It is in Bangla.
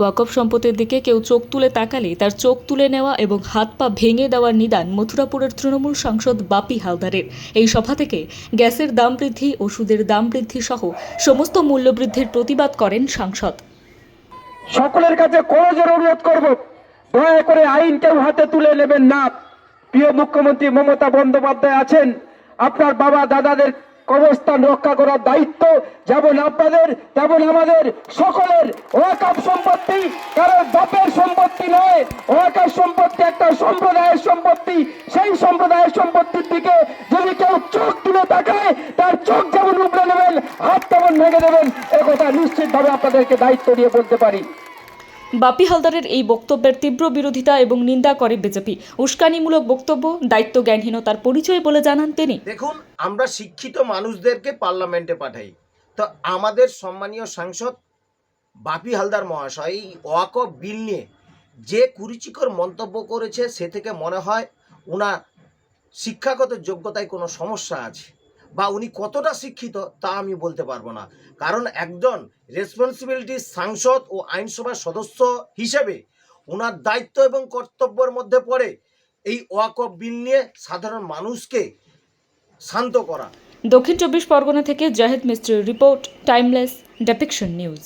ওয়াকফ সম্পত্তির দিকে কেউ চোখ তুলে তাকালে তার চোখ তুলে নেওয়া এবং হাত পা ভেঙে দেওয়ার নিদান মথুরাপুরের তৃণমূল সাংসদ বাপি হালদারের। এই সভা থেকে গ্যাসের দাম বৃদ্ধি, ওষুধের দাম বৃদ্ধি সহ সমস্ত মূল্যবৃদ্ধির প্রতিবাদ করেন সাংসদ। সকলের কাছে করজোর অনুরোধ করব, দয়া করে আইন কেউ হাতে তুলে নেবেন না। প্রিয় মুখ্যমন্ত্রী মমতা বন্দ্যোপাধ্যায় আছেন, আপনার বাবা দাদাদের কবরস্থান রক্ষা করার দায়িত্ব যেমন আপনাদের, তেমন আমাদের সকলের। ওয়াকাপ সম্পত্তি কারণ বাপের সম্পত্তি নয়। ওয়াকাপ সম্পত্তি একটা সম্প্রদায়ের সম্পত্তি। সেই সম্প্রদায়ের সম্পত্তির দিকে যদি কেউ চোখ তুলে তাকায়, তার চোখ যেমন উপড়ে নেবেন, হাত তেমন ভেঙে দেবেন, একথা নিশ্চিতভাবে আপনাদেরকে দায়িত্ব দিয়ে বলতে পারি। বাপি হালদারের এই বক্তব্যের তীব্র বিরোধিতা এবং নিন্দা করে বিজেপি। উস্কানিমূলক বক্তব্য দায়িত্ব জ্ঞানহীনতার পরিচয় বলে জানান তিনি। দেখুন, আমরা শিক্ষিত মানুষদেরকে পার্লামেন্টে পাঠাই। তো আমাদের সম্মানীয় সাংসদ বাপি হালদার মহাশয়, এই ওয়াকফ বিল নিয়ে যে কুরুচিকর মন্তব্য করেছে, সে থেকে মনে হয় ওনার শিক্ষাগত যোগ্যতায় কোনো সমস্যা আছে। বা উনি কতটা শিক্ষিত তা আমি বলতে পারব না। কারণ একজন রেসপন্সিবিলিটি সাংসদ ও আইনসভার সদস্য হিসেবে ওনার দায়িত্ব এবং কর্তব্যের মধ্যে পড়ে এই ওয়াকফ বিল নিয়ে সাধারণ মানুষকে শান্ত করা। দক্ষিণ চব্বিশ পরগনা থেকে জাহেদ মিস্ত্রির রিপোর্ট টাইমলেস ডেপিকশন নিউজ